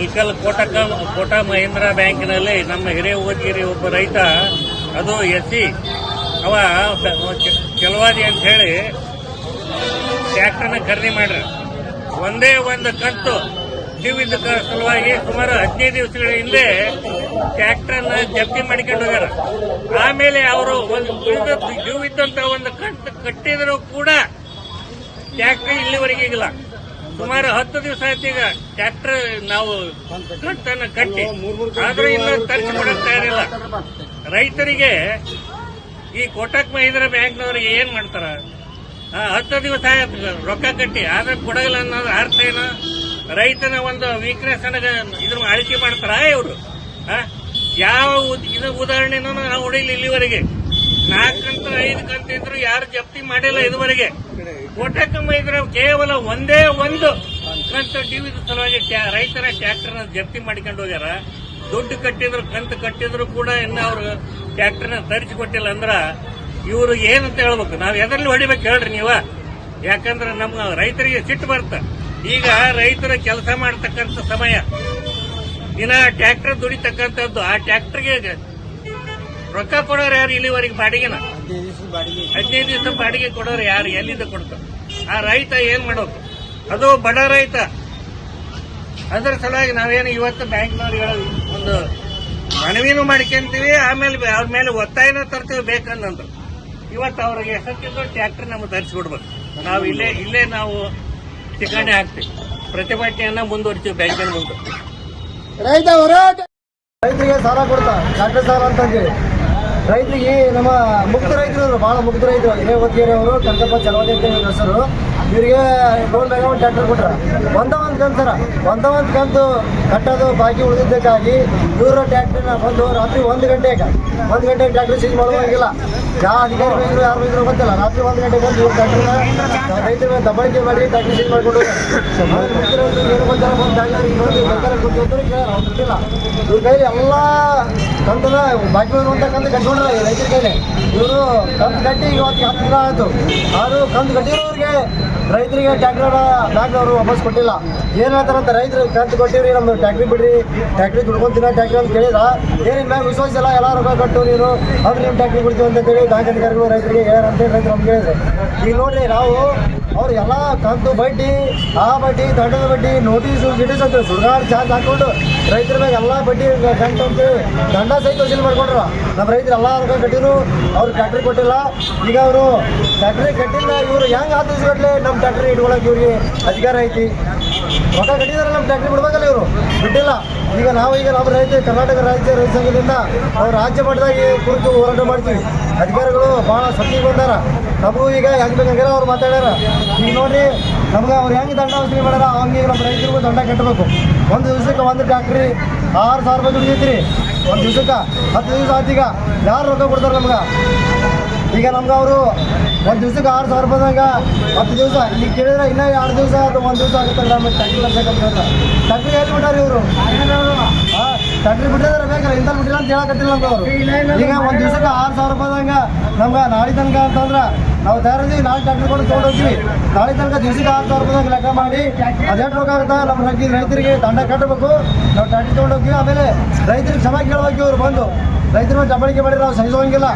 ಇಲ್ಕಲ್ ಕೋಟಕ, ಕೋಟ ಮಹೀಂದ್ರ ಬ್ಯಾಂಕಿನಲ್ಲಿ ನಮ್ಮ ಹಿರಿಯ ಓದಿರಿ ಒಬ್ಬ ರೈತ, ಅದು ಎಸ್ ಸಿ, ಅವ ಕೆಲವಾದಿ ಅಂತ ಹೇಳಿ ಟ್ರ್ಯಾಕ್ಟರ್ನ ಖರೀದಿ ಮಾಡ್ರ. ಒಂದೇ ಒಂದು ಕಂತು ಇದ್ದ ಸಲುವಾಗಿ ಸುಮಾರು ಹದಿನೈದು ದಿವಸಗಳ ಹಿಂದೆ ಟ್ರ್ಯಾಕ್ಟರ್ನ ಜಪ್ತಿ ಮಾಡಿಕೊಂಡು ಹೋಗ್ಯಾರ. ಆಮೇಲೆ ಅವರು ಒಂದು ಜೀವಿದ್ದಂತ ಒಂದು ಕಂತು ಕಟ್ಟಿದ್ರು ಕೂಡ ಟ್ಯಾಕ್ಟರ್ ಇಲ್ಲಿವರೆಗೆ ಇಲ್ಲ. ಸುಮಾರು ಹತ್ತು ದಿವಸ ಆಯ್ತು ಈಗ ಟ್ರ್ಯಾಕ್ಟರ್ ನಾವು ಕಟ್ಟಿ. ಆದ್ರೆ ಇನ್ನೂ ಖರ್ಚು ಮಾಡಕ್ ತಯಾರಿಲ್ಲ. ರೈತರಿಗೆ ಈ ಕೋಟಕ್ ಮಹೀಂದ್ರ ಬ್ಯಾಂಕ್ನವರಿಗೆ ಏನ್ ಮಾಡ್ತಾರ? ಹತ್ತು ದಿವಸ ಆಯ್ತು ರೊಕ್ಕ ಕಟ್ಟಿ. ಆದ್ರೆ ಕೊಡಗಲ್ಲ ಅನ್ನೋದು ಅರ್ಥ ಏನು? ರೈತನ ಒಂದು ವೀಕ್ನೆಸ್ ಅನ್ನ ಇದ್ರ ಅಳಿಕೆ ಮಾಡ್ತಾರ ಇವರು? ಯಾವ ಇದು ಉದಾಹರಣೆನೂ ನಾವು ಹೊಡೀಲಿ ಇಲ್ಲಿವರೆಗೆ. ನಾಲ್ಕಂತ ಐದು ಕಂತ ಇದ್ರು ಯಾರು ಜಪ್ತಿ ಮಾಡಿಲ್ಲ ಇದುವರೆಗೆ. ಕೋಟಕ್ ಇದ್ರೆ ಕೇವಲ ಒಂದೇ ಒಂದು ಕಂತು ಡಿವಿದ ಸಲುವಾಗಿ ರೈತರ ಟ್ಯಾಕ್ಟರ್ನ ಜಪ್ತಿ ಮಾಡಿಕೊಂಡು ಹೋಗ್ಯಾರ. ದುಡ್ಡು ಕಟ್ಟಿದ್ರು, ಕಂತು ಕಟ್ಟಿದ್ರು ಕೂಡ ಇನ್ನ ಅವರು ಟ್ಯಾಕ್ಟರ್ನ ತರಿಸಿ ಕೊಟ್ಟಿಲ್ಲ ಅಂದ್ರ ಇವರು ಏನಂತ ಹೇಳ್ಬೇಕು? ನಾವು ಎದರಲ್ಲಿ ಹೊಡಿಬೇಕು ಹೇಳ್ರಿ ನೀವ? ಯಾಕಂದ್ರೆ ನಮ್ಮ ರೈತರಿಗೆ ಸಿಟ್ಟು ಬರುತ್ತೆ ಈಗ ರೈತರ ಕೆಲಸ ಮಾಡತಕ್ಕಂಥ ಸಮಯ. ದಿನ ಟ್ಯಾಕ್ಟರ್ ದುಡಿತಕ್ಕಂಥದ್ದು, ಆ ಟ್ರ್ಯಾಕ್ಟರ್ಗೆ ರೊಕ್ಕ ಕೊಡೋರು ಯಾರು ಇಲ್ಲಿವರೆಗೆ ಬಾಡಿಗೆನ? ಹದಿನೈದು ದಿವಸ ಬಾಡಿಗೆ. ಕೊಡೋರು ಯಾರು? ಎಲ್ಲಿಂದ ಕೊಡ್ತಾರೆ? ಆ ರೈತ ಏನ್ ಮಾಡೋದು ಅದು ಬಡ ರೈತ. ಅದ್ರ ಸಲುವಾಗಿ ನಾವೇನು ಇವತ್ತು ಬ್ಯಾಂಕ್ನವ್ರಿಗೆ ಹೇಳೋದು ಒಂದು ಮನವಿನೂ ಮಾಡ್ಕೊಂತೀವಿ ಆಮೇಲೆ ಅವ್ರ ಮೇಲೆ ಒತ್ತಾಯನ ತರ್ತೀವಿ ಬೇಕಂದ್ರೆ ಇವತ್ತು ಅವ್ರಿಗೆ ಹೆಸರು ಟ್ರ್ಯಾಕ್ಟರ್ ನಮ್ಗೆ ತರಿಸ್ಬಿಡ್ಬೇಕು. ನಾವು ಇಲ್ಲೇ ಇಲ್ಲೇ ನಾವು ಠಿಕಾಣಿ ಹಾಕ್ತೀವಿ. ಪ್ರತಿಭಟನೆಯನ್ನ ಮುಂದುವರಿತೀವಿ ಬ್ಯಾಂಕಿನ ಮುಂದೆ. ರೈತ ಹೋರಾಟ. ರೈತರಿಗೆ ಸಾಲ ಕೊಡ್ತಾರೆ ಟ್ರ್ಯಾಕ್ಟರ್ ಸಾಲ ಅಂತಂದೇಳಿ ರೈತರಿಗೆ ನಮ್ಮ ಮುಕ್ತ ರೈತರು ಬಹಳ ಮುಕ್ತ ರೈತರು. ಒತ್ತಿಗೆರೆ ಅವರು ಚಲವಾದಿ ಅಂತ ಹೆಸರು. ಇವರಿಗೆ ಲೋನ್ ಮ್ಯಾಗ ಒಂದು ಟ್ರ್ಯಾಕ್ಟರ್ ಕೊಟ್ರ. ಒಂದ ಒಂದು ಕಂತು ಸರ. ಒಂದ ಒಂದು ಕಂತು ಕಟ್ಟೋದು ಬಾಕಿ ಉಳಿದಿದ್ದಕ್ಕಾಗಿ ಇವರು ಟ್ಯಾಕ್ಟರ್ನ ಬಂದು ರಾತ್ರಿ ಒಂದು ಗಂಟೆಗೆ ಒಂದು ಗಂಟೆಗೆ ಟ್ಯಾಕ್ಟರ್ ಸೀಜ್ ಮಾಡುವಂಗಿಲ್ಲ. ಯಾವ ಅಧಿಕಾರಿ ಬಂದರು, ಯಾರು ಬಂದರು ಗೊತ್ತಿಲ್ಲ. ರಾತ್ರಿ ಒಂದು ಗಂಟೆಗೆ ಬಂದು ಇವ್ರು ಟ್ಯಾಕ್ಟರ್ನ ರೈತರ ದಬ್ಬಳಿಕೆ ಮಾಡಿ ಟ್ಯಾಕ್ಟರ್ ಸೀಜ್ ಮಾಡ್ಕೊಂಡು. ಏನು ಗೊತ್ತಿಲ್ಲ ಕೇಳಲ್ಲ ಅವ್ರು ಗೊತ್ತಿಲ್ಲ ಇವ್ರ ಕೈಲಿ ಎಲ್ಲ ಕಂತನ ಬಾಕಿ ಇರುವಂತ ಕಂತ ಕಟ್ಕೊಂಡ್ರ ರೈತರ ಕೈಲಿ. ಇವರು ಕಂತು ಕಟ್ಟಿ ಇವತ್ತು ಹತ್ತು ದಿನ ಆಯಿತು. ಅವರು ಕಂತು ಕಟ್ಟಿರೋರಿಗೆ ರೈತರಿಗೆ ಟ್ಯಾಕ್ಟರ್ ಬ್ಯಾಂಕ್ ಅವರು ವಾಪಸ್ ಕೊಟ್ಟಿಲ್ಲ. ಏನ್ ಹೇಳ್ತಾರಂತ ರೈತರು ಕಂತು ಕೊಟ್ಟಿವ್ರಿ, ನಮ್ದು ಟ್ಯಾಕ್ಟ್ರಿ ಬಿಡ್ರಿ, ಟ್ಯಾಕ್ಟ್ರಿ ದುಡ್ಕೊಂತಿನ ಟ್ಯಾಕ್ಟ್ರಿ ಅಂತ ಕೇಳಿದ ಏನಿನ್ ಮ್ಯಾಗ ವಿಶ್ವಾಸಿಲ್ಲ, ಎಲ್ಲಾ ರೊಕ್ಕ ಕಟ್ಟು ನೀನು, ಅವ್ರು ನಿಮ್ಮ ಟ್ಯಾಕ್ಟ್ರಿ ಬಿಡ್ತೀವಿ ಅಂತ ಹೇಳಿ ಬ್ಯಾಂಕ್ ಅಧಿಕಾರಿಗಳು ರೈತರಿಗೆ ಹೇಳಿ ರೈತರು ನಮ್ಗೆ ಹೇಳಿದ್ರೆ ಈಗ ನೋಡ್ರಿ, ನಾವು ಅವ್ರು ಎಲ್ಲ ಕಂತು ಬಡ್ಡಿ, ಆ ಬಡ್ಡಿ ದಂಡದ ಬಡ್ಡಿ ನೋಟಿಸು ಗಿಟೀಸ್ ಅಂತ ಸುಡ್ಗಾಡ್ ಚಾರ್ಜ್ ಹಾಕೊಂಡು ರೈತರ ಮೇಲೆ ಎಲ್ಲ ಬಡ್ಡಿ ಗಂಟು ಅಂತೇಳಿ ದಂಡ ಸಹಿತ ವಸೂಲಿ ಮಾಡ್ಕೊಂಡ್ರು. ನಮ್ಮ ರೈತರು ಎಲ್ಲ ರೊಕ್ಕ ಕಟ್ಟಿದ್ರು, ಅವ್ರು ಟ್ಯಾಕ್ಟ್ರಿ ಕೊಟ್ಟಿಲ್ಲ. ಈಗ ಅವರು ಟ್ಯಾಕ್ಟ್ರಿ ಕಟ್ಟಿಲ್ಲ ಇವರು ಹೆಂಗ್ ದಿವಸಗಟ್ಲೆ ನಮ್ಮ ಟ್ಯಾಕ್ಟ್ರಿ ಇಟ್ಕೊಳಕ್ ಇವ್ರಿಗೆ ಅಧಿಕಾರ ಐತಿ. ರೊಕ್ಕ ಕಟ್ಟಿದಾರೆ ನಮ್ಮ ಟ್ಯಾಕ್ಟ್ರಿ ಬಿಡ್ಬೇಕಲ್ಲ ಇವರು. ಬಿಟ್ಟಿಲ್ಲ. ಈಗ ನಾವು ಈಗ ನಮ್ಮ ರೈತ, ಕರ್ನಾಟಕ ರಾಜ್ಯ ರೈತ ಸಂಘದಿಂದ ಅವ್ರು ರಾಜ್ಯ ಮಟ್ಟದಾಗಿ ಕುರಿತು ಹೋರಾಟ ಮಾಡ್ತೀವಿ. ಅಧಿಕಾರಿಗಳು ಭಾಳ ಸತ್ತಿಗೆ ಬಂದಾರ. ನಮಗೂ ಈಗ ಹೆಂಗ್ ಬೇಕಂದ್ರೆ ಅವ್ರು ಮಾತಾಡ್ಯಾರ. ಈಗ ನೋಡ್ರಿ, ನಮ್ಗೆ ಅವ್ರು ಹೆಂಗೆ ದಂಡ ವಸೂಲಿ ಮಾಡ್ಯಾರ ಹಂಗೆ ನಮ್ಮ ರೈತರಿಗೂ ದಂಡ ಕಟ್ಟಬೇಕು. ಒಂದು ದಿವಸಕ್ಕೆ ಒಂದು ಟ್ಯಾಕ್ಟ್ರಿ ಆರು ಸಾವಿರ ರೂಪಾಯಿ ದುಡಿದೈತ್ರಿ ಒಂದು ದಿವಸಕ್ಕೆ ಹತ್ತು ದಿವಸ ಆತೀಗ ಯಾರು ರೊಕ್ಕ ಕೊಡ್ತಾರೆ ನಮ್ಗೆ? ಈಗ ನಮ್ಗೆ ಅವರು ಒಂದು ದಿವ್ಸಕ್ಕೆ ಆರು ಸಾವಿರ ರೂಪಾಯಿದಾಗ ಹತ್ತು ದಿವಸ, ಇಲ್ಲಿ ಕೇಳಿದ್ರೆ ಇನ್ನೂ ಎರಡು ದಿವಸ ಅಥವಾ ಒಂದು ದಿವಸ ಆಗುತ್ತೆ ನಮಗೆ ಟ್ಯಾಕ್ಟ್ರಿ ಬರ್ಬೇಕಂತ ಟ್ಯಾಕ್ಟ್ರಿ ಎಲ್ಲಿ ಬಿಟ್ಟಾರ ಇವರು? ಹಾಂ ಟ್ಯಾಕ್ಟ್ರಿ ಬಿಟ್ಟಿದ್ರೆ ಬೇಕಾರೆ ಇಂಥ ಬಿಟ್ಟಿಲ್ಲ ಅಂತ ಹೇಳಕತ್ತಿಲ್ಲ ನಮ್ಗೆ ಅವರು. ಈಗ ಒಂದು ದಿವಸಕ್ಕೆ ಆರು ಸಾವಿರ ರೂಪಾಯಿದಂಗ ನಮ್ಗೆ ನಾಳೆ ತನಕ ಅಂತಂದ್ರೆ ನಾವು ತಯಾರಿದ್ದೀವಿ. ನಾಲ್ಕು ಟ್ಯಾಕ್ಟ್ರಿ ಕೊಟ್ಟು ತೊಗೊಂಡೋಗ್ತೀವಿ. ನಾಳೆ ತನಕ ದಿವಸಕ್ಕೆ ಆರು ಸಾವಿರ ರೂಪಾಯಿ ಲೆಕ್ಕ ಮಾಡಿ ಅದೆಷ್ಟು ರೊಕ್ಕ ಆಗುತ್ತಾ ನಮ್ಮ ರೈತ ರೈತರಿಗೆ ದಂಡ ಕಟ್ಟಬೇಕು. ನಾವು ಟ್ಯಾಕ್ಟ್ರಿ ತೊಗೊಂಡೋಗ್ತೀವಿ. ಆಮೇಲೆ ರೈತರಿಗೆ ಕ್ಷಮ ಕೇಳಬೇಕು ಇವರು ಬಂದು ರೈತರ ಮೇಲೆ ಚಬಳಿಕೆ ಮಾಡಿ ನಾವು ಸಹಿಸೋಂಗಿಲ್ಲ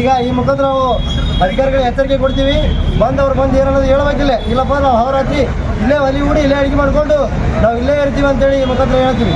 ಈಗ ಈ ಮುಖಾಂತರ ನಾವು ಅಧಿಕಾರಿಗಳಿಗೆ ಎಚ್ಚರಿಕೆ ಕೊಡ್ತೀವಿ. ಬಂದು ಅವ್ರು ಬಂದು ಏನನ್ನೋದು ಹೇಳಬೇಕಿಲ್ಲ. ಇಲ್ಲಪ್ಪ, ನಾವು ಅವರಾತ್ರಿ ಇಲ್ಲೇ ಒಲಿ ಹೂಡಿ ಇಲ್ಲೇ ಅಡಿಗೆ ಮಾಡಿಕೊಂಡು ನಾವು ಇಲ್ಲೇ ಇರ್ತೀವಿ ಅಂತೇಳಿ ಈ ಮುಖಾಂತರ ಹೇಳ್ತೀವಿ.